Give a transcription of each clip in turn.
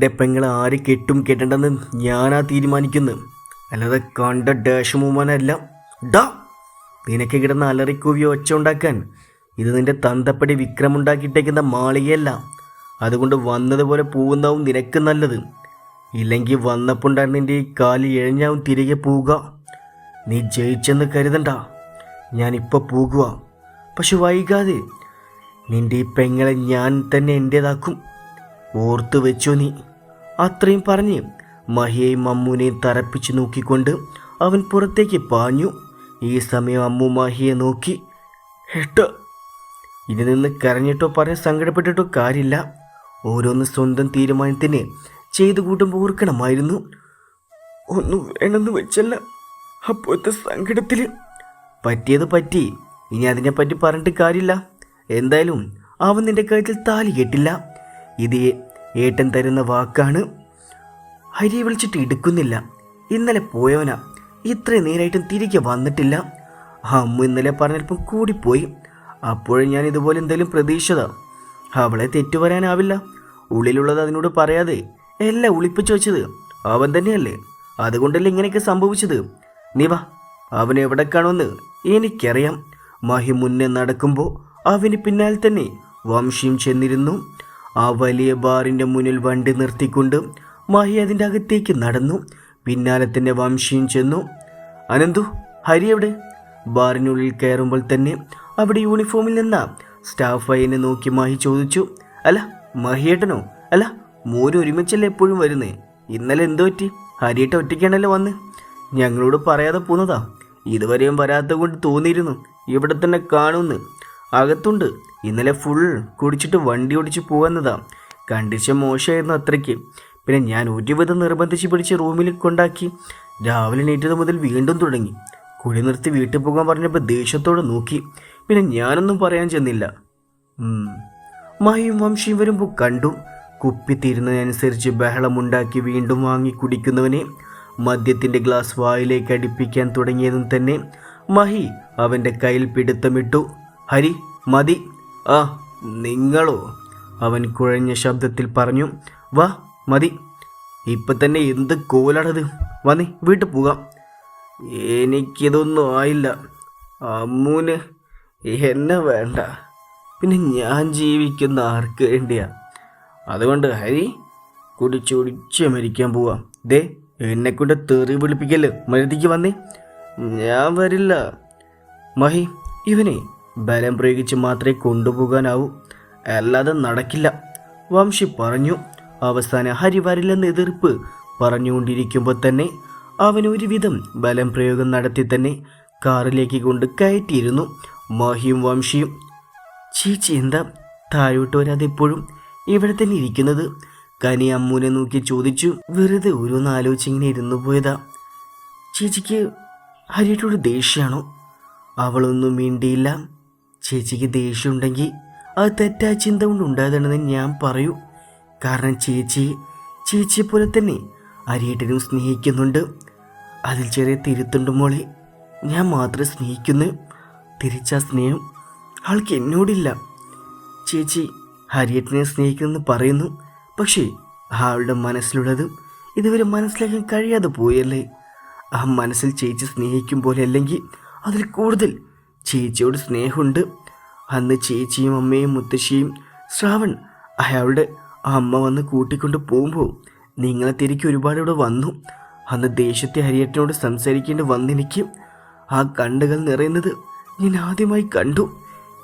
എന്റെ പെങ്ങളെ ആര് കെട്ടും കെട്ടണ്ടെന്ന് ഞാനാ തീരുമാനിക്കുന്നു. അല്ലാതെ കണ്ട ഡാഷ് മൂമാനല്ല ഡാ നിനക്ക് കിടന്ന അലറിക്കൂവി ഒച്ച ഉണ്ടാക്കാൻ. ഇത് നിന്റെ തന്തപ്പടി വിക്രമുണ്ടാക്കിയിട്ടേക്കുന്ന മാളികയല്ല. അതുകൊണ്ട് വന്നതുപോലെ പോകുന്നതാവും നിനക്ക് നല്ലത്. ഇല്ലെങ്കിൽ വന്നപ്പോണ്ടാണ് നിന്റെ ഈ കാൽ എഴഞ്ഞാവും തിരികെ പോവുക. നീ ജയിച്ചെന്ന് കരുതണ്ട. ഞാനിപ്പോൾ പോകുക പക്ഷെ വൈകാതെ നിന്റെ ഈ പെങ്ങളെ ഞാൻ തന്നെ എന്റേതാക്കും ഓർത്തു വെച്ചോ നീ. അത്രയും പറഞ്ഞ് മഹിയെയും അമ്മുവിനെയും തറപ്പിച്ച് നോക്കിക്കൊണ്ട് അവൻ പുറത്തേക്ക് പാഞ്ഞു. ഈ സമയം അമ്മു മഹിയെ നോക്കി ഹെട്ടോ ഇനി നിന്ന് കരഞ്ഞിട്ടോ പറഞ്ഞ് സങ്കടപ്പെട്ടിട്ടോ കാര്യമില്ല. ഓരോന്ന് സ്വന്തം തീരുമാനത്തിന് ചെയ്തു കൂട്ടുമ്പോൾ ഓർക്കണമായിരുന്നു. ഒന്നും വേണമെന്ന് വെച്ചല്ല അപ്പോഴത്തെ സങ്കടത്തിൽ പറ്റിയത് പറ്റി ഇനി അതിനെപ്പറ്റി പറഞ്ഞിട്ട് കാര്യമില്ല. എന്തായാലും അവൻ നിന്റെ കഴുത്തിൽ താലി കെട്ടില്ല. ഇത് ഏട്ടൻ തരുന്ന വാക്കാണ്. ഹരിയെ വിളിച്ചിട്ട് എടുക്കുന്നില്ല ഇന്നലെ പോയവനാ. ഇത്രയും നേരായിട്ടും തിരികെ വന്നിട്ടില്ല. അമ്മ ഇന്നലെ പറഞ്ഞപ്പം കൂടിപ്പോയി. അപ്പോഴും ഞാൻ ഇതുപോലെ എന്തെങ്കിലും പ്രതീക്ഷിച്ചതാ. അവളെ തെറ്റുവരാനാവില്ല ഉള്ളിലുള്ളത് അതിനോട് പറയാതെ എല്ലാം ഒളിപ്പിച്ചു വെച്ചത് അവൻ തന്നെയല്ലേ. അതുകൊണ്ടല്ലേ ഇങ്ങനെയൊക്കെ സംഭവിച്ചത്. നീ വാ. അവൻ എവിടെ കാണുമെന്ന് എനിക്കറിയാം. മഹി മുന്നേ നടക്കുമ്പോൾ അവന് പിന്നാലെ തന്നെ വംശിയും ചെന്നിരുന്നു. ആ വലിയ ബാറിന്റെ മുന്നിൽ വണ്ടി നിർത്തിക്കൊണ്ട് മഹി അതിന്റെ അകത്തേക്ക് നടന്നു. പിന്നാലെ തന്നെ വംശിയും ചെന്നു. അനന്തു ഹരി എവിടെ? ബാറിനുള്ളിൽ കയറുമ്പോൾ തന്നെ അവിടെ യൂണിഫോമിൽ നിന്ന. സ്റ്റാഫ് അയ്യനെ നോക്കി മഹി ചോദിച്ചു. അല്ല മഹിയേട്ടനോ? അല്ല മോര് ഒരുമിച്ചല്ലേ എപ്പോഴും വരുന്നേ? ഇന്നലെ എന്തോ പറ്റി? ഹരിയേട്ട ഒറ്റയ്ക്കാണല്ലോ വന്ന്. ഞങ്ങളോട് പറയാതെ പോന്നതാ. ഇതുവരെയും വരാത്ത കൊണ്ട് തോന്നിയിരുന്നു. ഇവിടെ തന്നെ കാണുമെന്ന് അകത്തുണ്ട്. ഇന്നലെ ഫുൾ കുടിച്ചിട്ട് വണ്ടി ഓടിച്ച് പോകുന്നതാ കണ്ടിച്ച മോശമായിരുന്നു അത്രയ്ക്ക്. പിന്നെ ഞാൻ ഒരുവിധം നിർബന്ധിച്ച് പിടിച്ച് റൂമിൽ കൊണ്ടാക്കി. രാവിലെ നീറ്റത് മുതൽ വീണ്ടും തുടങ്ങി. കുടി നിർത്തി വീട്ടിൽ പോകാൻ പറഞ്ഞപ്പോൾ ദേഷ്യത്തോടെ നോക്കി. പിന്നെ ഞാനൊന്നും പറയാൻ ചെന്നില്ല. മഹിയും വംശിയും വരുമ്പോൾ കണ്ടു. കുപ്പി തീരുന്നതിനനുസരിച്ച് ബഹളമുണ്ടാക്കി വീണ്ടും വാങ്ങി കുടിക്കുന്നവനെ. മദ്യത്തിന്റെ ഗ്ലാസ് വായിലേക്ക് അടുപ്പിക്കാൻ തുടങ്ങിയതും തന്നെ മഹി അവന്റെ കയ്യിൽ പിടുത്തമിട്ടു. ഹരി മതി. ആ നിങ്ങളോ? അവൻ കുഴഞ്ഞ ശബ്ദത്തിൽ പറഞ്ഞു വാ മതി. ഇപ്പം തന്നെ എന്ത് കോലാണത്? വന്നേ വീട്ടിൽ പോകാം. എനിക്കിതൊന്നും ആയില്ല. അമ്മൂന് എന്നെ വേണ്ട. പിന്നെ ഞാൻ ജീവിക്കുന്ന ആർക്ക് വേണ്ടിയാ? അതുകൊണ്ട് ഹരി കുടിച്ചു കുടിച്ച് മരിക്കാൻ പോവാം. ദേ എന്നെ കൊണ്ട് തെറി വിളിപ്പിക്കൽ മരുതിക്ക് വന്നേ. ഞാൻ വരില്ല. മഹി ഇവനെ ബലം പ്രയോഗിച്ച് മാത്രമേ കൊണ്ടുപോകാനാവൂ. അല്ലാതെ നടക്കില്ല. വംശി പറഞ്ഞു അവസാന ഹരി വരില്ലെന്ന് എതിർപ്പ് പറഞ്ഞുകൊണ്ടിരിക്കുമ്പോൾ തന്നെ അവൻ ഒരുവിധം ബലം പ്രയോഗം നടത്തി തന്നെ കാറിലേക്ക് കൊണ്ട് കയറ്റിയിരുന്നു മഹിയും വംശിയും. ചീച്ചി എന്താ? താഴോട്ട് വരാതെ എപ്പോഴും ഇവിടെ തന്നെ ഇരിക്കുന്നത്? കനി അമ്മൂനെ നോക്കി ചോദിച്ചു. വെറുതെ ഓരോന്ന് ആലോചിച്ചിങ്ങനെ ഇരുന്നു പോയതാ. ചേച്ചിക്ക് ഹരിയേട്ടോട് ദേഷ്യമാണോ? അവളൊന്നും മിണ്ടിയില്ല. ചേച്ചിക്ക് ദേഷ്യമുണ്ടെങ്കിൽ അത് തെറ്റായ ചിന്ത കൊണ്ട് ഉണ്ടായതാണെന്ന് ഞാൻ പറയൂ. കാരണം ചേച്ചി ചേച്ചിയെ പോലെ തന്നെ അരിയേട്ടനും സ്നേഹിക്കുന്നുണ്ട്. അതിൽ ചെറിയ തിരുത്തുണ്ട് മോളെ. ഞാൻ മാത്രം സ്നേഹിക്കുന്നു. തിരിച്ച സ്നേഹം. ആൾക്ക് എന്നോടില്ല. ചേച്ചി ഹരിയേട്ടനെ സ്നേഹിക്കുന്നെന്ന് പറയുന്നു. പക്ഷേ ആളുടെ മനസ്സിലുള്ളത് ഇതുവരെ മനസ്സിലാക്കാൻ കഴിയാതെ പോയല്ലേ. ആ മനസ്സിൽ ചേച്ചി സ്നേഹിക്കും പോലെ അല്ലെങ്കിൽ അതിൽ കൂടുതൽ ചേച്ചിയോട് സ്നേഹമുണ്ട്. അന്ന് ചേച്ചിയും അമ്മയും മുത്തശ്ശിയും ശ്രാവൺ അയാളുടെ അമ്മ വന്ന് കൂട്ടിക്കൊണ്ട് പോകുമ്പോൾ നിങ്ങളെ തിരികെ ഒരുപാട് ഇവിടെ വന്നു. അന്ന് ദേശത്തെ ഹരിയേട്ടനോട് സംസാരിക്കേണ്ടി വന്നെനിക്ക് ആ കണ്ടുകൾ നിറയുന്നത് ഞാൻ ആദ്യമായി കണ്ടു.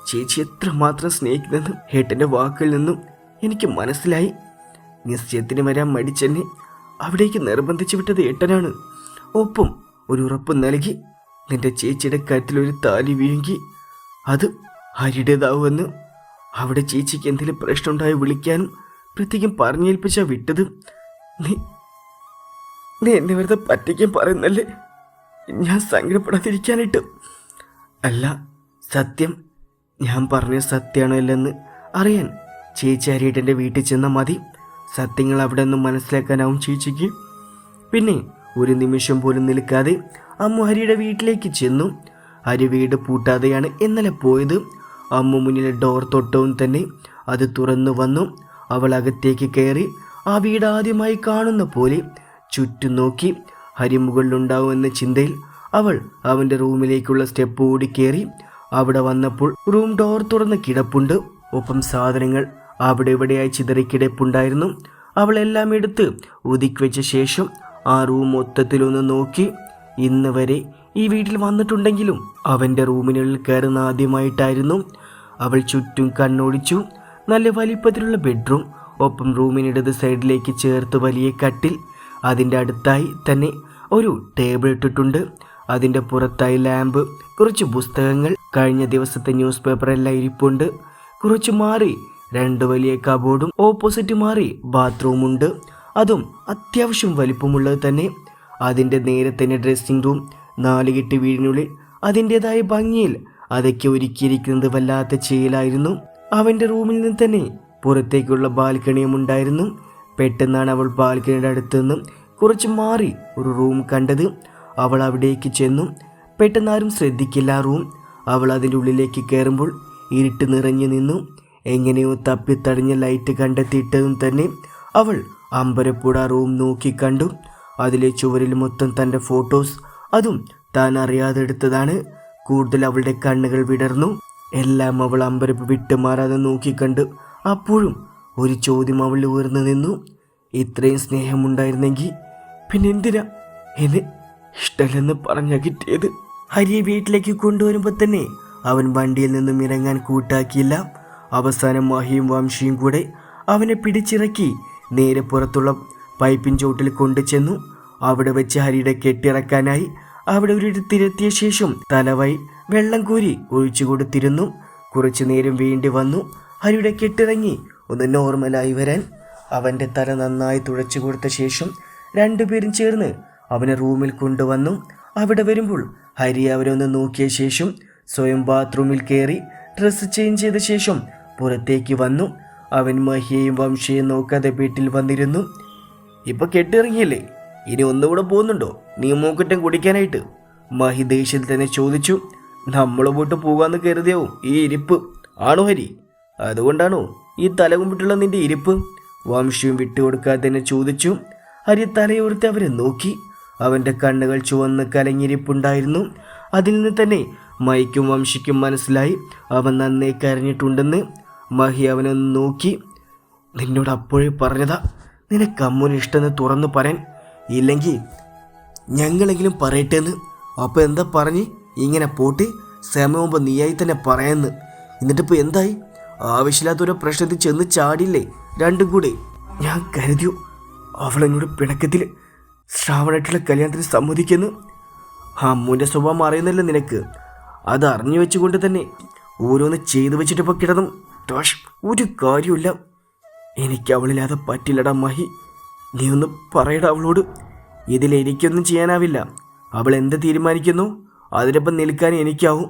ചേച്ചി എത്രമാത്രം സ്നേഹിക്കുന്നെന്ന് ഏട്ടന്റെ വാക്കിൽ നിന്നും എനിക്ക് മനസ്സിലായി. നിശ്ചയത്തിന് വരാൻ മടിച്ചെന്നെ അവിടേക്ക് നിർബന്ധിച്ചു വിട്ടത് ഏട്ടനാണ്. ഒപ്പം ഒരു ഉറപ്പ് നൽകി നിന്റെ ചേച്ചിയുടെ കരുത്തിൽ ഒരു താലി വീങ്ങി അത് ഹരിയുടേതാവുമെന്ന് അവിടെ ചേച്ചിക്ക് എന്തെങ്കിലും പ്രശ്നമുണ്ടായി വിളിക്കാനും പ്രത്യേകം പറഞ്ഞേൽപ്പിച്ചാ വിട്ടത്. നീ നീ എന്നെ വെറുതെ പറ്റിക്കാൻ പറയുന്നല്ലേ? ഞാൻ സങ്കടപ്പെടാതിരിക്കാനിട്ട് അല്ല സത്യം. ഞാൻ പറഞ്ഞ സത്യമാണോ ഇല്ലെന്ന് അറിയാൻ ചേച്ചി ഹരിയേട്ടന്റെ വീട്ടിൽ ചെന്നാൽ മതി. സത്യങ്ങൾ അവിടെ നിന്നും മനസ്സിലാക്കാനാവും ചേച്ചിക്ക്. പിന്നെ ഒരു നിമിഷം പോലും നിൽക്കാതെ അമ്മു ഹരിയുടെ വീട്ടിലേക്ക് ചെന്നു. ഹരി വീട് പൂട്ടാതെയാണ് ഇന്നലെ പോയത്. അമ്മു മുന്നിലെ ഡോർ തൊട്ടവും തന്നെ അത് തുറന്നു വന്നു. അവൾ അകത്തേക്ക് കയറി ആ വീട് ആദ്യമായി കാണുന്ന പോലെ ചുറ്റും നോക്കി. ഹരി മുകളിലുണ്ടാവുമെന്ന ചിന്തയിൽ അവൾ അവന്റെ റൂമിലേക്കുള്ള സ്റ്റെപ്പ് ഓടി കയറി. അവിടെ വന്നപ്പോൾ റൂം ഡോർ തുറന്ന് കിടപ്പുണ്ട്. ഒപ്പം സാധനങ്ങൾ അവിടെ ഇവിടെയായി ചിതറിക്കിടപ്പുണ്ടായിരുന്നു. അവളെല്ലാം എടുത്ത് ഒതുക്കി വെച്ച ശേഷം ആ റൂം മൊത്തത്തിലൊന്ന് നോക്കി. ഇന്ന് വരെ ഈ വീട്ടിൽ വന്നിട്ടുണ്ടെങ്കിലും അവന്റെ റൂമിനുള്ളിൽ കയറുന്ന ആദ്യമായിട്ടായിരുന്നു. അവൾ ചുറ്റും കണ്ണോടിച്ചു. നല്ല വലിപ്പത്തിലുള്ള ബെഡ്റൂം ഒപ്പം റൂമിനിടത് സൈഡിലേക്ക് ചേർത്ത് വലിയ കട്ടിൽ. അതിന്റെ അടുത്തായി തന്നെ ഒരു ടേബിൾ ഇട്ടിട്ടുണ്ട്. അതിന്റെ പുറത്തായി ലാമ്പ് കുറച്ച് പുസ്തകങ്ങൾ കഴിഞ്ഞ ദിവസത്തെ ന്യൂസ് പേപ്പറെല്ലാം ഇരിപ്പുണ്ട്. കുറച്ച് മാറി രണ്ട് വലിയ കബോർഡും ഓപ്പോസിറ്റ് മാറി ബാത്റൂമുണ്ട്. അതും അത്യാവശ്യം വലിപ്പമുള്ളത് തന്നെ. അതിന്റെ നേരെ തന്നെ ഡ്രസ്സിംഗ് റൂം നാലുകെട്ട് വീടിനുള്ളിൽ അതിന്റെതായ ഭംഗിയിൽ അതൊക്കെ ഒരുക്കിയിരിക്കുന്നത് വല്ലാത്ത ചെയ്യലായിരുന്നു അവന്റെ റൂമിൽ നിന്ന് തന്നെ പുറത്തേക്കുള്ള ബാൽക്കണിയും ഉണ്ടായിരുന്നു. പെട്ടെന്നാണ് അവൾ ബാൽക്കണിയുടെ അടുത്ത് നിന്നും കുറച്ച് മാറി ഒരു റൂം കണ്ടത്. അവൾ അവിടേക്ക് ചെന്നു. പെട്ടെന്നാരും ശ്രദ്ധിക്കില്ല റൂം. അവൾ അതിന്റെ ഉള്ളിലേക്ക് കയറുമ്പോൾ ഇരുട്ട് നിറഞ്ഞു നിന്നു. എങ്ങനെയോ തപ്പിത്തടഞ്ഞ ലൈറ്റ് കണ്ടെത്തിയിട്ടതും തന്നെ. അവൾ അമ്പരപ്പൂട റൂം നോക്കി കണ്ടു. അതിലെ ചുവരിൽ മൊത്തം തന്റെ ഫോട്ടോസ്. അതും താൻ അറിയാതെ എടുത്തതാണ് കൂടുതൽ അവളുടെ കണ്ണുകൾ വിടർന്നു. എല്ലാം അവൾ അമ്പരപ്പ് വിട്ടുമാറാതെ നോക്കിക്കണ്ട് അപ്പോഴും ഒരു ചോദ്യം അവൾ ഉയർന്നു നിന്നു. ഇത്രയും സ്നേഹമുണ്ടായിരുന്നെങ്കിൽ പിന്നെ എന്തിനാ എന്നെ ഇഷ്ടമല്ലെന്ന് പറഞ്ഞ കിട്ടിയത്? ഹരിയെ വീട്ടിലേക്ക് കൊണ്ടുവരുമ്പോൾ തന്നെ അവൻ വണ്ടിയിൽ നിന്നും ഇറങ്ങാൻ കൂട്ടാക്കിയില്ല. അവസാനം മഹിയും വംശിയും കൂടെ അവനെ പിടിച്ചിറക്കി നേരെ പുറത്തുള്ള പൈപ്പിൻ ചോട്ടിൽ കൊണ്ടുചെന്നു അവിടെ വെച്ച് ഹരിയുടെ കെട്ടിറക്കാനായി അവിടെ ഒരു തിരുത്തിയ ശേഷം തലവായി വെള്ളം കോരി ഒഴിച്ചു കൊടുത്തിരുന്നു. കുറച്ചു നേരം വേണ്ടി വന്നു. ഹരിയുടെ കെട്ടിറങ്ങി. ഒന്ന് നോർമലായി വരാൻ. അവന്റെ തല നന്നായി തുഴച്ചു കൊടുത്ത ശേഷം രണ്ടുപേരും ചേർന്ന് അവനെ റൂമിൽ കൊണ്ടുവന്നു. അവിടെ വരുമ്പോൾ ഹരി അവരെ ഒന്ന് നോക്കിയ ശേഷം സ്വയം ബാത്റൂമിൽ കയറി ഡ്രസ്സ് ചേഞ്ച് ചെയ്ത ശേഷം പുറത്തേക്ക് വന്നു. അവൻ മഹിയെയും വംശയെയും നോക്കാതെ വീട്ടിൽ വന്നിരുന്നു. ഇപ്പൊ കെട്ടിറങ്ങിയല്ലേ? ഇനി ഒന്നുകൂടെ പോകുന്നുണ്ടോ? നീ മൂക്കുറ്റം കുടിക്കാനായിട്ട്. മഹി ദേഷ്യത്തിൽ തന്നെ ചോദിച്ചു. നമ്മൾ പോയിട്ട് പോകാന്ന് കരുതിയാവും ഈ ഇരിപ്പ്? ആണോ ഹരി? അതുകൊണ്ടാണോ ഈ തലകുമ്പിട്ടുള്ള നിന്റെ ഇരിപ്പ്? വംശയും വിട്ടുകൊടുക്കാതെ തന്നെ ചോദിച്ചു. ഹരി തലയോർത്ത് അവരെ നോക്കി. അവന്റെ കണ്ണുകൾ ചുവന്ന് കലങ്ങിരിപ്പുണ്ടായിരുന്നു അതിൽ നിന്ന് തന്നെ മൈക്കും വംശിക്കും മനസ്സിലായി അവൻ നന്നേ കരഞ്ഞിട്ടുണ്ടെന്ന്. മഹി അവനെ നോക്കി. നിന്നോട് അപ്പോഴേ പറഞ്ഞതാ. നിനക്ക് ഇഷ്ടമെന്ന് തുറന്നു പറയാൻ. ഇല്ലെങ്കിൽ ഞങ്ങളെങ്കിലും പറയട്ടെ എന്ന് അപ്പോൾ എന്താ പറഞ്ഞ്? ഇങ്ങനെ പോട്ട് സമയമുമ്പ് നീയായി തന്നെ പറയാന്ന്. എന്നിട്ടിപ്പോൾ എന്തായി? ആവശ്യമില്ലാത്തൊരു പ്രശ്നത്തിൽ ചെന്ന് ചാടില്ലേ? രണ്ടും കൂടെ. ഞാൻ കരുതിയോ? അവളെന്നോട് പിണക്കത്തിൽ ശ്രാവണായിട്ടുള്ള കല്യാണത്തിന് സമ്മതിക്കുന്നു അമ്മൂന്റെ സ്വഭാവം അറിയുന്നില്ല നിനക്ക്. അത് അറിഞ്ഞു വെച്ചുകൊണ്ട് തന്നെ ഓരോന്ന് ചെയ്തു വെച്ചിട്ടിപ്പോൾ കിടന്നു. ടോഷ് ഒരു കാര്യമില്ല എനിക്ക് അവളില്ലാതെ പറ്റില്ലടാ മഹി. നീ ഒന്ന് പറയടാ അവളോട്. ഇതിൽ എനിക്കൊന്നും ചെയ്യാനാവില്ല. അവൾ എന്ത് തീരുമാനിക്കുന്നു? അതിനൊപ്പം നിൽക്കാൻ എനിക്കാവും.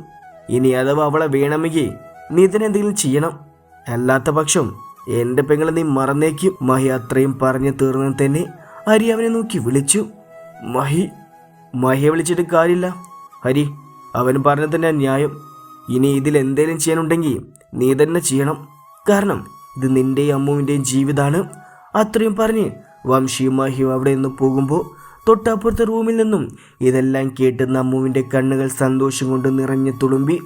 ഇനി അഥവാ അവളെ വേണമെങ്കിൽ നീ ഇതിനെന്തെങ്കിലും ചെയ്യണം. അല്ലാത്ത പക്ഷം എന്റെ പെങ്ങളെ നീ മറന്നേക്കും. മഹി അത്രയും പറഞ്ഞു തീർന്നു തന്നെ ഹരി അവനെ നോക്കി വിളിച്ചു. മഹി മഹിയെ വിളിച്ചിട്ട് കാര്യമില്ല. ഹരി അവൻ പറഞ്ഞ തന്നെ ന്യായം. ഇനി ഇതിൽ എന്തേലും ചെയ്യാനുണ്ടെങ്കിൽ നീ തന്നെ ചെയ്യണം. കാരണം ഇത് നിന്റെയും അമ്മുവിന്റെയും ജീവിതമാണ് അത്രയും പറഞ്ഞ് വംശിയും മഹിയും അവിടെ നിന്ന് പോകുമ്പോൾ തൊട്ടപ്പുറത്തെ റൂമിൽ നിന്നും ഇതെല്ലാം കേട്ട് അമ്മുവിന്റെ കണ്ണുകൾ സന്തോഷം കൊണ്ട് നിറഞ്ഞു തുളുമ്പി.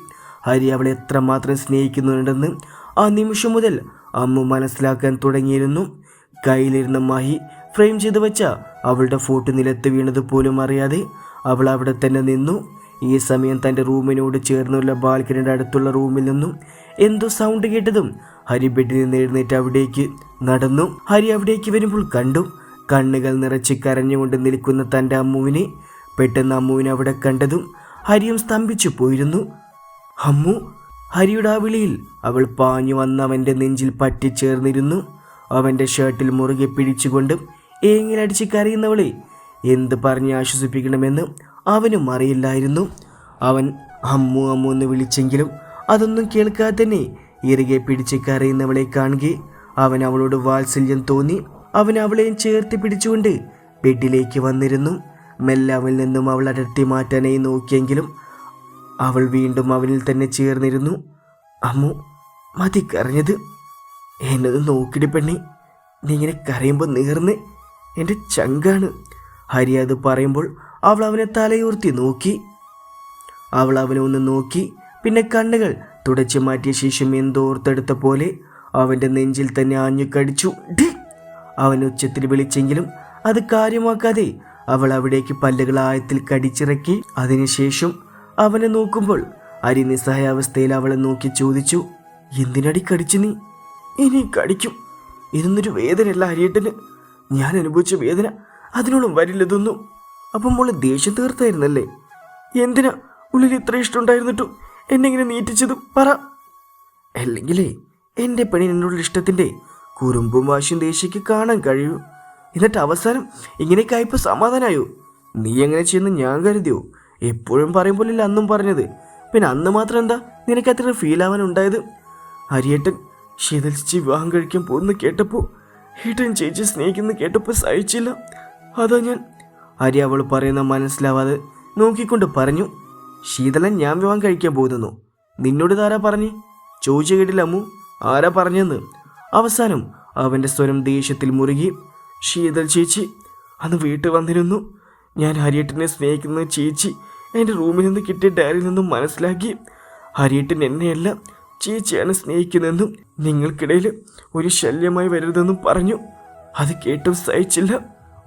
ഹരി അവളെ എത്രമാത്രം സ്നേഹിക്കുന്നുണ്ടെന്ന് ആ നിമിഷം മുതൽ അമ്മു മനസ്സിലാക്കാൻ തുടങ്ങിയിരുന്നു. കയ്യിലിരുന്ന മഹി ഫ്രെയിം ചെയ്ത് വെച്ച അവളുടെ ഫോട്ടോ നിലത്ത് വീണത് പോലും അറിയാതെ അവൾ അവിടെ തന്നെ നിന്നു. ഈ സമയം തന്റെ റൂമിനോട് ചേർന്നുള്ള ബാൽക്കണിയുടെ അടുത്തുള്ള റൂമിൽ നിന്നും എന്തോ സൗണ്ട് കേട്ടതും ഹരി ബെഡിൽ നിന്ന് എഴുന്നേറ്റ് അവിടേക്ക് നടന്നു. ഹരി അവിടേക്ക് വരുമ്പോൾ കണ്ടു. കണ്ണുകൾ നിറച്ച് കരഞ്ഞുകൊണ്ട് നിൽക്കുന്ന തന്റെ അമ്മുവിനെ പെട്ടെന്ന് അമ്മുവിനെ അവിടെ കണ്ടതും ഹരിയും സ്തംഭിച്ചു പോയിരുന്നു. അമ്മു ഹരിയുടെ ആ വിളിയിൽ അവൾ പാഞ്ഞു വന്ന് അവന്റെ നെഞ്ചിൽ പറ്റിച്ചേർന്നിരുന്നു. അവന്റെ ഷർട്ടിൽ മുറുകെ പിടിച്ചുകൊണ്ടും ഏങ്ങിലടിച്ച് കരയുന്നവളെ എന്ത് പറഞ്ഞ് ആശ്വസിപ്പിക്കണമെന്ന് അവനും അറിയില്ലായിരുന്നു. അവൻ അമ്മു അമ്മു എന്ന് വിളിച്ചെങ്കിലും അതൊന്നും കേൾക്കാതെ തന്നെ ഇറുകെ പിടിച്ച് കരയുന്നവളെ കാണുകെ. അവൻ അവളോട് വാത്സല്യം തോന്നി. അവൻ അവളെയും ചേർത്ത് പിടിച്ചുകൊണ്ട് ബെഡിലേക്ക് വന്നിരുന്നു. മെല്ലെ അവനിൽ നിന്നും അവൾ അടർത്തി മാറ്റാനായി നോക്കിയെങ്കിലും അവൾ വീണ്ടും അവനിൽ തന്നെ ചേർന്നിരുന്നു. അമ്മു മതി കരഞ്ഞത്. എന്നത് നോക്കിടി പെണ്ണി. നീ ഇങ്ങനെ കരയുമ്പോൾ നീർന്ന്. എന്റെ ചങ്കാണ്. ഹരി അത് പറയുമ്പോൾ അവൾ അവനെ തലയുർത്തി നോക്കി. അവൾ അവനെ ഒന്ന് നോക്കി. പിന്നെ കണ്ണുകൾ തുടച്ചു മാറ്റിയ ശേഷം എന്തോർത്തെടുത്ത പോലെ അവന്റെ നെഞ്ചിൽ തന്നെ ആഞ്ഞു കടിച്ചു. അവൻ ഉച്ചത്തിൽ വിളിച്ചെങ്കിലും അത് കാര്യമാക്കാതെ അവൾ അവിടേക്ക് പല്ലുകൾ ആയത്തിൽ കടിച്ചിറക്കി. അതിനുശേഷം അവനെ നോക്കുമ്പോൾ അരി നിസ്സഹായാവസ്ഥയിൽ അവളെ നോക്കി ചോദിച്ചു എന്തിനടി കടിച്ചു നീ? ഇനി കടിക്കും. ഇതൊന്നൊരു വേദനയല്ല അരിയേട്ടന്. ഞാൻ അനുഭവിച്ച വേദന അതിനോളം വരില്ലതൊന്നും. അപ്പം മോൾ ദേഷ്യം തീർത്തായിരുന്നല്ലേ? എന്തിനാ ഉള്ളിൽ ഇത്ര ഇഷ്ടമുണ്ടായിരുന്നിട്ടും എന്നെ ഇങ്ങനെ നീറ്റിച്ചത്? പറ. അല്ലെങ്കിലേ എന്റെ പണി എന്നുള്ള ഇഷ്ടത്തിന്റെ കുറുമ്പും വാശിയും ദേഷ്യയ്ക്ക് കാണാൻ കഴിയൂ. എന്നിട്ട് അവസാനം ഇങ്ങനെയൊക്കെ ആയപ്പോൾ സമാധാനമായോ നീ എങ്ങനെ ചെയ്യുന്ന ഞാൻ കരുതിയോ? എപ്പോഴും പറയും പറയുമ്പോഴല്ലേ അന്നും പറഞ്ഞത്. പിന്നെ അന്ന് മാത്രം എന്താ നിനക്ക് അത്ര ഫീൽ ആവാൻ ഉണ്ടായത് ഹരിയേട്ടൻ ശീതലിച്ച് വിവാഹം കഴിക്കാൻ പോകുന്നു കേട്ടപ്പോൾ ഏട്ടൻ ചേച്ചി സ്നേഹിക്കുന്നു കേട്ടപ്പോൾ സഹിച്ചില്ല. അതാ ഞാൻ ഹരി അവൾ പറയുന്ന മനസ്സിലാവാതെ നോക്കിക്കൊണ്ട് പറഞ്ഞു ശീതളൻ ഞാൻ വിവാഹം കഴിക്കാൻ പോകുന്നു. നിന്നോട് ഇതാരാ പറഞ്ഞു? ചോദിച്ചു കേട്ടില്ല അമ്മു. ആരാ പറഞ്ഞെന്ന്? അവസാനം അവന്റെ സ്വരം ദേഷ്യത്തിൽ മുറുകി. ശീതൾ ചേച്ചി അന്ന് വീട്ടിൽ വന്നിരുന്നു. ഞാൻ ഹരിയേട്ടനെ സ്നേഹിക്കുന്ന ചേച്ചി എന്റെ റൂമിൽ നിന്ന് കിട്ടിയ ഡയറിയിൽ നിന്നും മനസ്സിലാക്കി. ഹരിയേട്ടൻ എന്നെയല്ല ചേച്ചിയാണ് സ്നേഹിക്കുന്നതെന്നും നിങ്ങൾക്കിടയിൽ ഒരു ശല്യമായി വരരുതെന്നും പറഞ്ഞു. അത് കേട്ടും സഹിച്ചില്ല.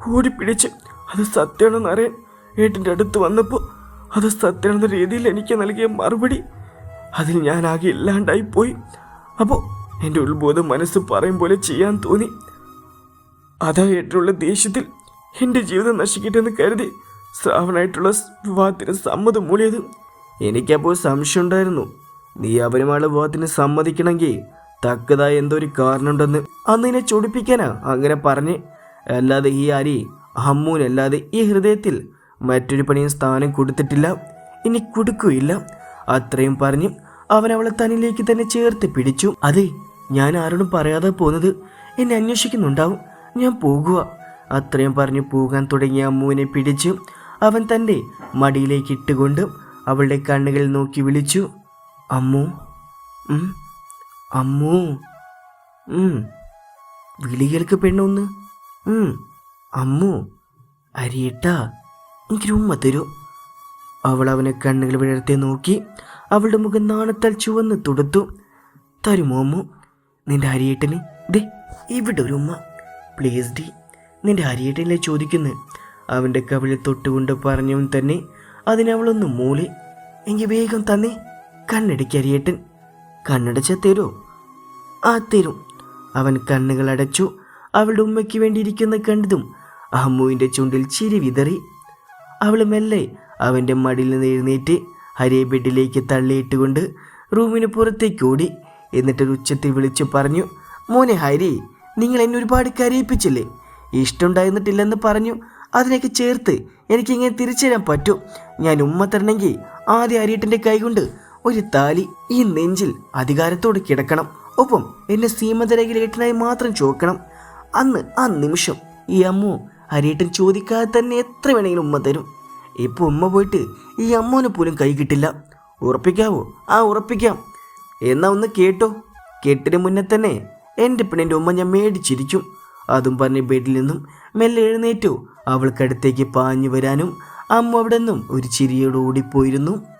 ഓടിപ്പിടിച്ച് അത് സത്യമാണെന്ന് അറിയാൻ ഏട്ടന്റെ അടുത്ത് വന്നപ്പോൾ അത് സത്യമാണെന്ന രീതിയിൽ എനിക്ക് നൽകിയ മറുപടി അതിൽ ഞാൻ ആകെ ഇല്ലാണ്ടായിപ്പോയി അപ്പോൾ എന്റെ ഉത്ബോധം മനസ്സ് പറയും പോലെ ചെയ്യാൻ തോന്നി. അതാ ഏട്ടനുള്ള ദേഷ്യത്തിൽ എന്റെ ജീവിതം നശിക്കട്ടെന്ന് കരുതി ശ്രാവണായിട്ടുള്ള വിവാഹത്തിന് സമ്മതം മൂളിയത്. എനിക്കപ്പോൾ സംശയമുണ്ടായിരുന്നു നീ അവരുമായുള്ള വിവാഹത്തിന് സമ്മതിക്കണമെങ്കിൽ തക്കതായ എന്തോ ഒരു കാരണമുണ്ടെന്ന്. അന്ന് എന്നെ ചൊടിപ്പിക്കാനാ അങ്ങനെ പറഞ്ഞ്. അല്ലാതെ ഈ അരി അമ്മൂനല്ലാതെ ഈ ഹൃദയത്തിൽ മറ്റൊരു പണിയും സ്ഥാനം കൊടുത്തിട്ടില്ല. ഇനി കൊടുക്കുകയില്ല. അത്രയും പറഞ്ഞ് അവൻ അവളെ തന്നിലേക്ക് തന്നെ ചേർത്ത് പിടിച്ചു. അതെ ഞാൻ ആരോടും പറയാതെ പോകുന്നത് എന്നെ അന്വേഷിക്കുന്നുണ്ടാവും. ഞാൻ പോകുക അത്രയും പറഞ്ഞു പോകാൻ തുടങ്ങിയ അമ്മുവിനെ പിടിച്ചു അവൻ തന്റെ മടിയിലേക്ക് ഇട്ടുകൊണ്ട് അവളുടെ കണ്ണുകളിൽ നോക്കി വിളിച്ചു. അമ്മു അമ്മു വിളി വിളികൾക്ക് പെണ്ണൊന്ന് അമ്മു അരിയിട്ടാ എനിക്ക് ഉമ്മ തരൂ. അവൾ അവനെ കണ്ണുകൾ വിഴർത്തി നോക്കി അവളുടെ മുഖം നാണത്താൽ ചുവന്ന് തുടുത്തു. തരുമോ അമ്മു? നിന്റെ അരിയേട്ടന്? ദേ ഇവിടെ ഒരു ഉമ്മ. പ്ലീസ് ഡി നിന്റെ അരിയേട്ടനല്ലേ ചോദിക്കുന്നു? അവന്റെ കവിളിൽ തൊട്ടുകൊണ്ട് പറഞ്ഞവൻ തന്നെ അതിനവളൊന്ന് മൂളി. എങ്കിൽ വേഗം തന്നെ കണ്ണടിക്ക് അരിയേട്ടൻ. കണ്ണടച്ച തരൂ. ആ തരും. അവൻ കണ്ണുകൾ അടച്ചു അവളുടെ ഉമ്മയ്ക്ക് വേണ്ടിയിരിക്കുന്ന കണ്ടതും അമ്മുവിന്റെ ചുണ്ടിൽ ചിരി വിതറി. അവൾ മെല്ലെ അവന്റെ മടിയിൽ നിന്ന് എഴുന്നേറ്റ് ഹരിയെ ബെഡിലേക്ക് തള്ളിയിട്ടുകൊണ്ട് റൂമിന് പുറത്തേക്ക് ഓടി. എന്നിട്ടൊരു ഉച്ചത്തിൽ വിളിച്ചു പറഞ്ഞു മോനെ ഹരി നിങ്ങൾ എന്നെ ഒരുപാട് കരയിപ്പിച്ചില്ലേ? ഇഷ്ടമുണ്ടായിരുന്നിട്ടില്ലെന്ന് പറഞ്ഞു. അതിനൊക്കെ ചേർത്ത് എനിക്കിങ്ങനെ തിരിച്ചു തരാൻ പറ്റൂ. ഞാൻ ഉമ്മ തരണമെങ്കിൽ ആദ്യം അരിയട്ടന്റെ കൈകൊണ്ട് ഒരു താലി ഈ നെഞ്ചിൽ അധികാരത്തോടെ കിടക്കണം. ഒപ്പം എന്നെ സീമതരകിലേട്ടനായി മാത്രം ചോക്കണം അന്ന് ആ നിമിഷം ഈ അമ്മു ഹരിയേട്ടൻ ചോദിക്കാതെ തന്നെ എത്ര വേണമെങ്കിലും ഉമ്മ തരും. ഇപ്പൊ ഉമ്മ പോയിട്ട് ഈ അമ്മോനെ പോലും കൈ കിട്ടില്ല. ഉറപ്പിക്കാവോ? ആ ഉറപ്പിക്കാം. എന്നാ ഒന്ന് കേട്ടോ. കേട്ടിന് മുന്നേ തന്നെ എന്റെ പെണ്ണിന്റെ ഉമ്മ ഞാൻ മേടിച്ചിരിക്കും. അതും പറഞ്ഞ് ബെഡിൽ നിന്നും മെല്ലെ എഴുന്നേറ്റു. അവൾക്കടുത്തേക്ക് പാഞ്ഞു വരാനും അമ്മ അവിടെ നിന്നും ഒരു ചിരിയോട് ഓടിപ്പോയിരുന്നു